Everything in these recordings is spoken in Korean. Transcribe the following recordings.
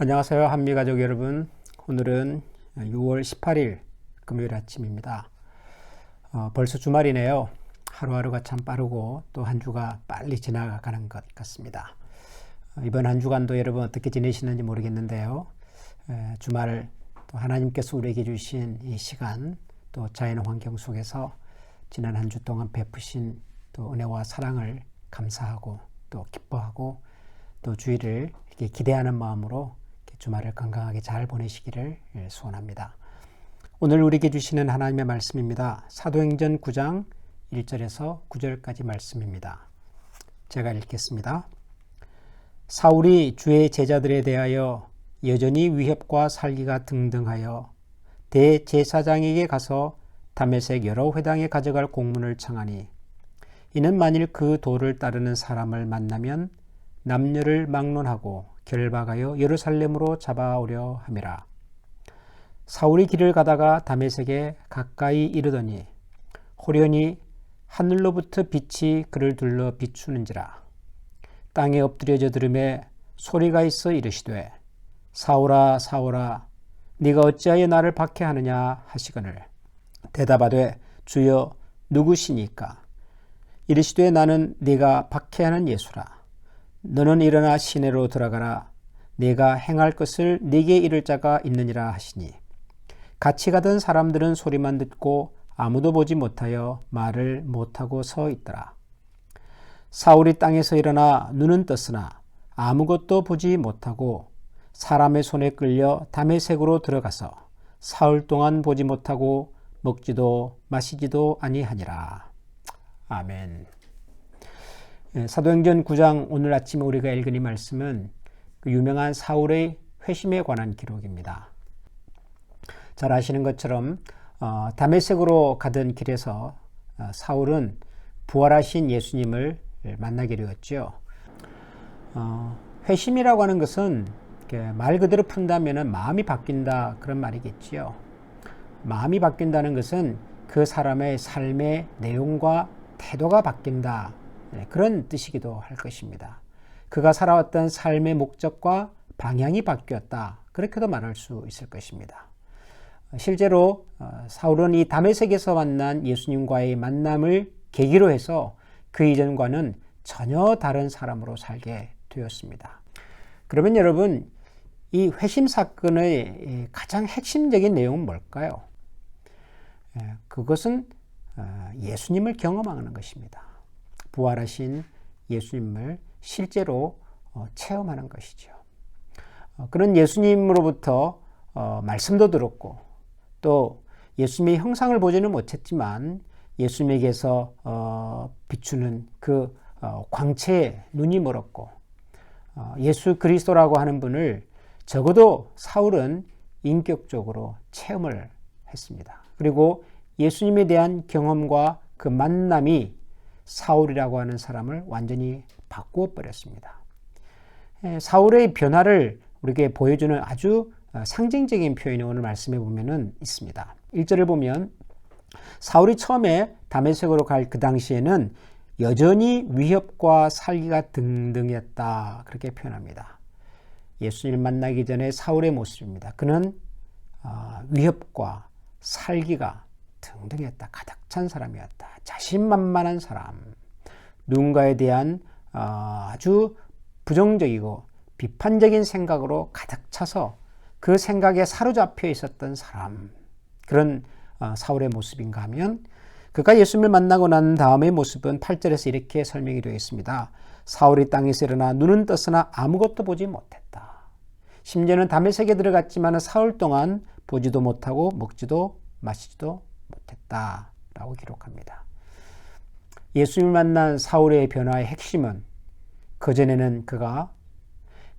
안녕하세요. 한미가족 여러분. 오늘은 6월 18일 금요일 아침입니다. 어, 벌써 주말이네요. 하루하루가 참 빠르고 또 한 주가 빨리 지나가는 것 같습니다. 어, 이번 한 주간도 여러분 어떻게 지내시는지 모르겠는데요. 에, 주말 또 하나님께서 우리에게 주신 이 시간 또 자연 환경 속에서 지난 한 주 동안 베푸신 또 은혜와 사랑을 감사하고 또 기뻐하고 또 주일을 이렇게 기대하는 마음으로 주말을 건강하게 잘 보내시기를 예, 소원합니다. 오늘 우리에게 주시는 하나님의 말씀입니다. 사도행전 9장 1절에서 9절까지 말씀입니다. 제가 읽겠습니다. 사울이 주의 제자들에 대하여 여전히 위협과 살기가 등등하여 대제사장에게 가서 담에색 여러 회당에 가져갈 공문을 청하니 이는 만일 그 도를 따르는 사람을 만나면 남녀를 막론하고 결박하여 예루살렘으로 잡아오려 함이라. 사울이 길을 가다가 다메섹에 가까이 이르더니 호련히 하늘로부터 빛이 그를 둘러 비추는지라. 땅에 엎드려져 들음에 소리가 있어 이르시되 사울아 사울아 네가 어찌하여 나를 박해하느냐 하시거늘 대답하되 주여 누구시니까 이르시되 나는 네가 박해하는 예수라 너는 일어나 시내로 들어가라 네가 행할 것을 네게 이를 자가 있느니라 하시니 같이 가던 사람들은 소리만 듣고 아무도 보지 못하여 말을 못하고 서 있더라. 사울이 땅에서 일어나 눈은 떴으나 아무것도 보지 못하고 사람의 손에 끌려 담의색으로 들어가서 사흘 동안 보지 못하고 먹지도 마시지도 아니하니라. 아멘. 예, 사도행전 9장 오늘 아침에 우리가 읽은 이 말씀은 그 유명한 사울의 회심에 관한 기록입니다. 잘 아시는 것처럼 어, 다메섹으로 가던 길에서 어, 사울은 부활하신 예수님을 만나게 되었죠. 어, 회심이라고 하는 것은 말 그대로 푼다면 마음이 바뀐다 그런 말이겠지요. 마음이 바뀐다는 것은 그 사람의 삶의 내용과 태도가 바뀐다 네, 그런 뜻이기도 할 것입니다. 그가 살아왔던 삶의 목적과 방향이 바뀌었다 그렇게도 말할 수 있을 것입니다. 실제로 어, 사울은 이 담에색에서 만난 예수님과의 만남을 계기로 해서 그 이전과는 전혀 다른 사람으로 살게 되었습니다. 그러면 여러분 이 회심 사건의 가장 핵심적인 내용은 뭘까요? 예, 그것은 어, 예수님을 경험하는 것입니다. 부활하신 예수님을 실제로 어, 체험하는 것이죠. 그런 예수님으로부터 말씀도 들었고 또 예수님의 형상을 보지는 못했지만 예수님에게서 어, 비추는 그 어, 광채에 눈이 멀었고 어, 예수 그리스도라고 하는 분을 적어도 사울은 인격적으로 체험을 했습니다. 그리고 예수님에 대한 경험과 그 만남이 사울이라고 하는 사람을 완전히 바꾸어 버렸습니다. 사울의 변화를 우리에게 보여주는 아주 어, 상징적인 표현이 오늘 말씀해 보면은 있습니다. 1절을 보면 사울이 처음에 다메섹으로 갈 그 당시에는 여전히 위협과 살기가 등등했다. 그렇게 표현합니다. 예수님을 만나기 전에 사울의 모습입니다. 그는 어, 위협과 살기가 등등했다. 가득 찬 사람이었다. 자신만만한 사람. 누군가에 대한 어, 아주 부정적이고 비판적인 생각으로 가득 차서 그 생각에 사로잡혀 있었던 사람 그런 어, 사울의 모습인가 하면 그가 예수님을 만나고 난 다음의 모습은 8절에서 이렇게 설명이 되어 있습니다. 사울이 땅에서 일어나 눈은 떴으나 아무것도 보지 못했다. 심지어는 담에색에 들어갔지만 사흘 동안 보지도 못하고 먹지도 마시지도 못했다. 라고 기록합니다. 예수님을 만난 사울의 변화의 핵심은 그전에는 그가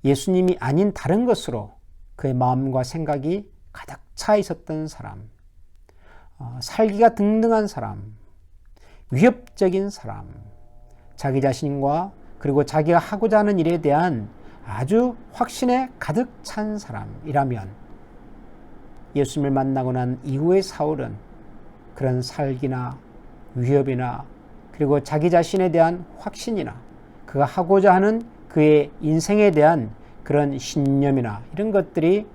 예수님이 아닌 다른 것으로 그의 마음과 생각이 가득 차 있었던 사람, 어, 살기가 등등한 사람, 위협적인 사람, 자기 자신과 그리고 자기가 하고자 하는 일에 대한 아주 확신에 가득 찬 사람이라면 예수님을 만나고 난 이후의 사울은 그런 살기나 위협이나 그리고 자기 자신에 대한 확신이나 그가 하고자 하는 그의 인생에 대한 그런 신념이나 이런 것들이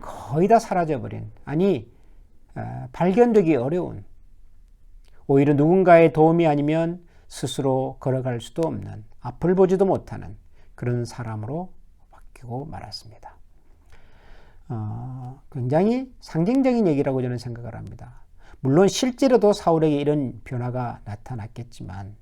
거의 다 사라져버린, 아니, 발견되기 어려운, 오히려 누군가의 도움이 아니면 스스로 걸어갈 수도 없는, 앞을 보지도 못하는 그런 사람으로 바뀌고 말았습니다. 어, 굉장히 상징적인 얘기라고 저는 생각을 합니다. 물론 실제로도 사울에게 이런 변화가 나타났겠지만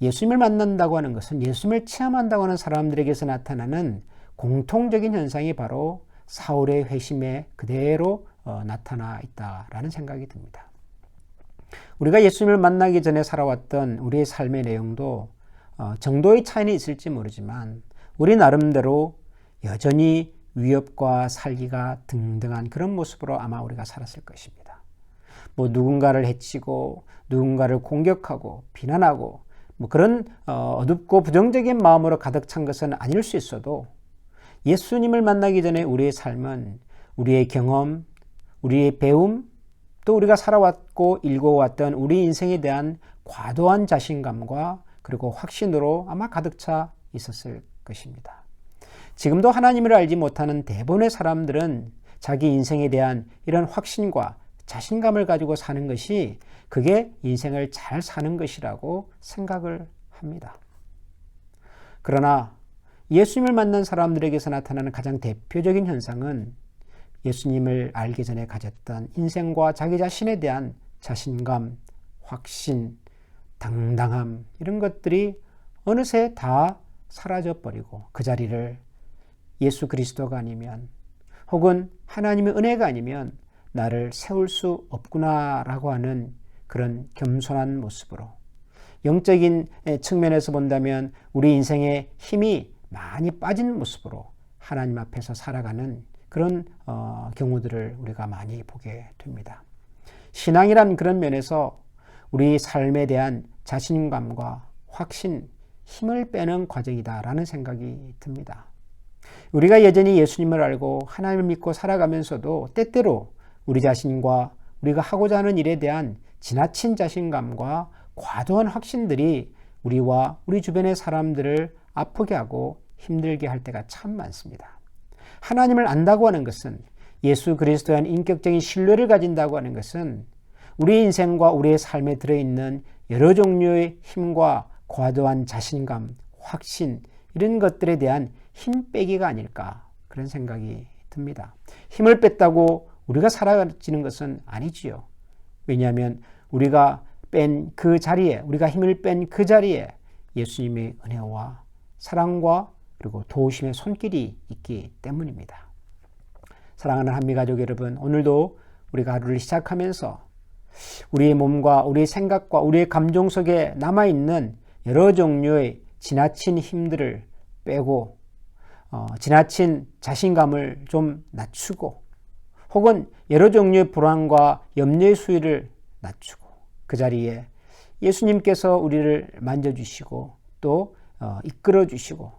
예수님을 만난다고 하는 것은 예수님을 체험한다고 하는 사람들에게서 나타나는 공통적인 현상이 바로 사울의 회심에 그대로 어, 나타나 있다라는 생각이 듭니다. 우리가 예수님을 만나기 전에 살아왔던 우리의 삶의 내용도 어, 정도의 차이는 있을지 모르지만 우리 나름대로 여전히 위협과 살기가 등등한 그런 모습으로 아마 우리가 살았을 것입니다. 뭐 누군가를 해치고 누군가를 공격하고 비난하고 뭐 그런 어, 어둡고 부정적인 마음으로 가득 찬 것은 아닐 수 있어도 예수님을 만나기 전에 우리의 삶은 우리의 경험, 우리의 배움, 또 우리가 살아왔고 읽어왔던 우리 인생에 대한 과도한 자신감과 그리고 확신으로 아마 가득 차 있었을 것입니다. 지금도 하나님을 알지 못하는 대부분의 사람들은 자기 인생에 대한 이런 확신과 자신감을 가지고 사는 것이 그게 인생을 잘 사는 것이라고 생각을 합니다. 그러나 예수님을 만난 사람들에게서 나타나는 가장 대표적인 현상은 예수님을 알기 전에 가졌던 인생과 자기 자신에 대한 자신감, 확신, 당당함 이런 것들이 어느새 다 사라져 버리고 그 자리를 예수 그리스도가 아니면 혹은 하나님의 은혜가 아니면 나를 세울 수 없구나라고 하는 그런 겸손한 모습으로 영적인 측면에서 본다면 우리 인생의 힘이 많이 빠진 모습으로 하나님 앞에서 살아가는 그런 어, 경우들을 우리가 많이 보게 됩니다. 신앙이란 그런 면에서 우리 삶에 대한 자신감과 확신, 힘을 빼는 과정이다라는 생각이 듭니다. 우리가 여전히 예수님을 알고 하나님을 믿고 살아가면서도 때때로 우리 자신과 우리가 하고자 하는 일에 대한 지나친 자신감과 과도한 확신들이 우리와 우리 주변의 사람들을 아프게 하고 힘들게 할 때가 참 많습니다. 하나님을 안다고 하는 것은 예수 그리스도에 대한 인격적인 신뢰를 가진다고 하는 것은 우리 인생과 우리의 삶에 들어있는 여러 종류의 힘과 과도한 자신감, 확신, 이런 것들에 대한 힘 빼기가 아닐까 그런 생각이 듭니다. 힘을 뺐다고 우리가 사라지는 것은 아니지요. 왜냐하면 우리가 뺀 그 자리에, 우리가 힘을 뺀 그 자리에 예수님의 은혜와 사랑과 그리고 도우심의 손길이 있기 때문입니다. 사랑하는 한미가족 여러분, 오늘도 우리가 하루를 시작하면서 우리의 몸과 우리의 생각과 우리의 감정 속에 남아있는 여러 종류의 지나친 힘들을 빼고 어, 지나친 자신감을 좀 낮추고 혹은 여러 종류의 불안과 염려의 수위를 낮추고 그 자리에 예수님께서 우리를 만져주시고 또 어, 이끌어 주시고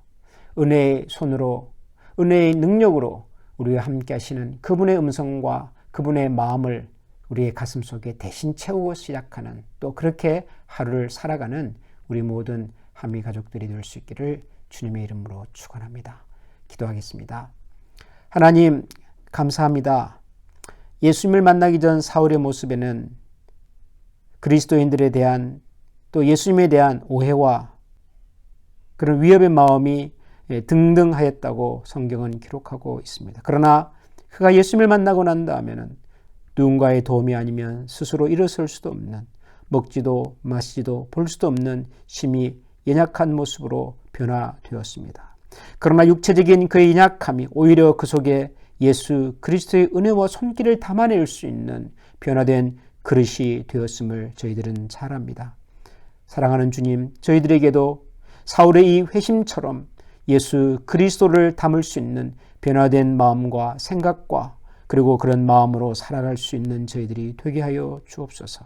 은혜의 손으로 은혜의 능력으로 우리와 함께 하시는 그분의 음성과 그분의 마음을 우리의 가슴 속에 대신 채우고 시작하는 또 그렇게 하루를 살아가는 우리 모든 한미 가족들이 될 수 있기를 주님의 이름으로 축원합니다. 기도하겠습니다. 하나님 감사합니다. 예수님을 만나기 전 사울의 모습에는 그리스도인들에 대한 또 예수님에 대한 오해와 그런 위협의 마음이 등등하였다고 성경은 기록하고 있습니다. 그러나 그가 예수님을 만나고 난 다음에는 누군가의 도움이 아니면 스스로 일어설 수도 없는 먹지도 마시지도 볼 수도 없는 심히 연약한 모습으로 변화되었습니다. 그러나 육체적인 그의 연약함이 오히려 그 속에 예수 그리스도의 은혜와 손길을 담아낼 수 있는 변화된 그릇이 되었음을 저희들은 잘 압니다. 사랑하는 주님, 저희들에게도 사울의 이 회심처럼 예수 그리스도를 담을 수 있는 변화된 마음과 생각과 그리고 그런 마음으로 살아갈 수 있는 저희들이 되게 하여 주옵소서.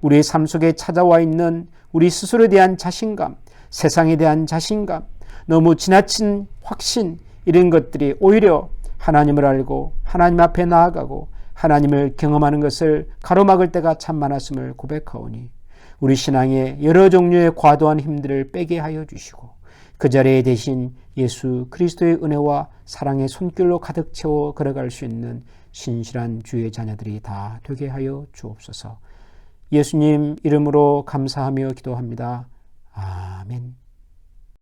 우리의 삶 속에 찾아와 있는 우리 스스로에 대한 자신감, 세상에 대한 자신감, 너무 지나친 확신, 이런 것들이 오히려 하나님을 알고 하나님 앞에 나아가고 하나님을 경험하는 것을 가로막을 때가 참 많았음을 고백하오니 우리 신앙의 여러 종류의 과도한 힘들을 빼게 하여 주시고 그 자리에 대신 예수 그리스도의 은혜와 사랑의 손길로 가득 채워 걸어갈 수 있는 신실한 주의 자녀들이 다 되게 하여 주옵소서. 예수님 이름으로 감사하며 기도합니다. 아멘.